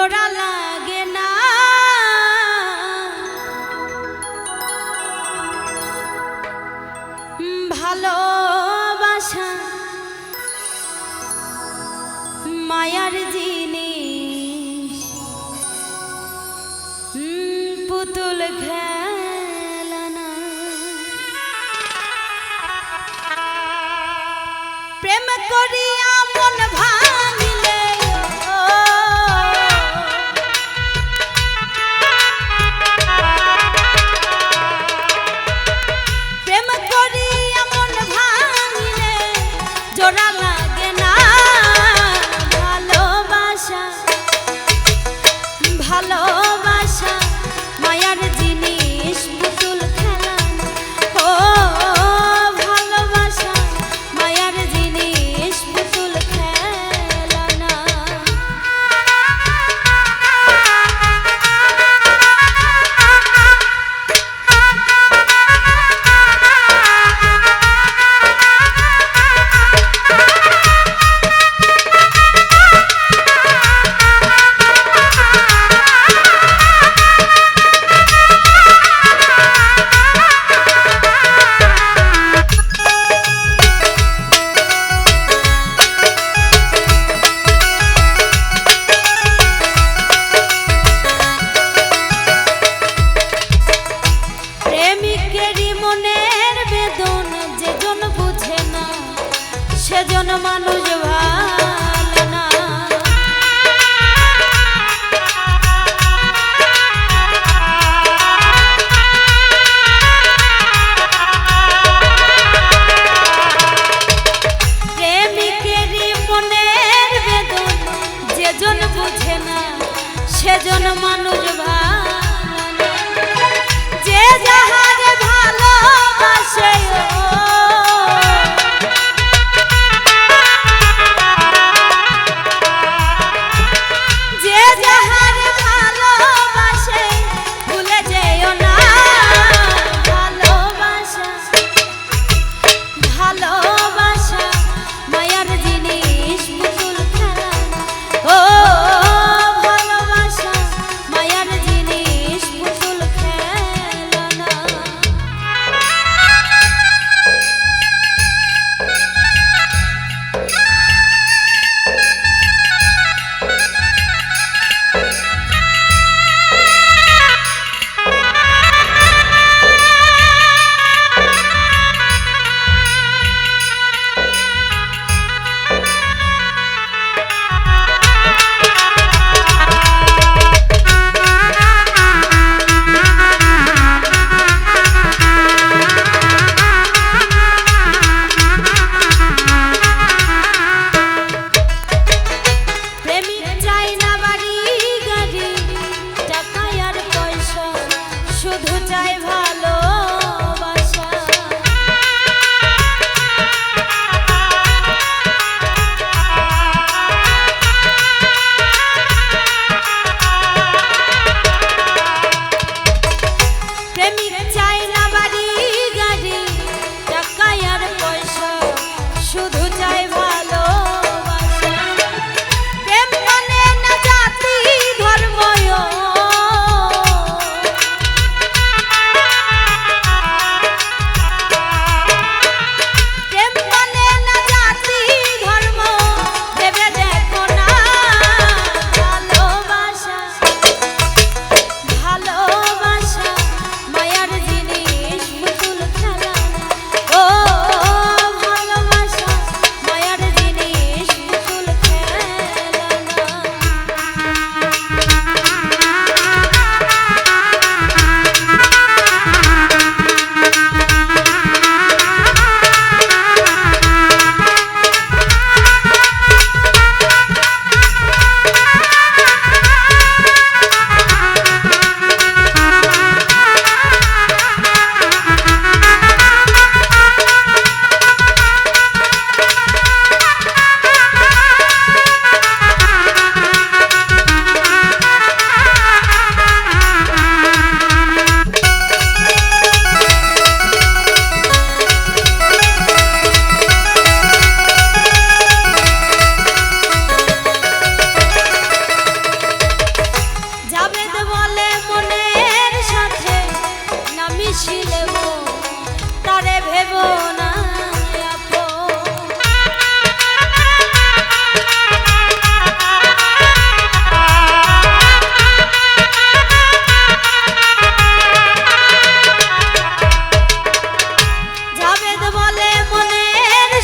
জোড়া লাগে না। ভালোবাসা মায়ার জিনিস। পুতুল খেলানা প্রেম করিয়া মন ভাঙিলে মনের বেদন যেজন বুঝে না সেজন মানুষ ভালো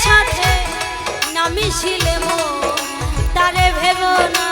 সাথে না মো তারে ভেব না।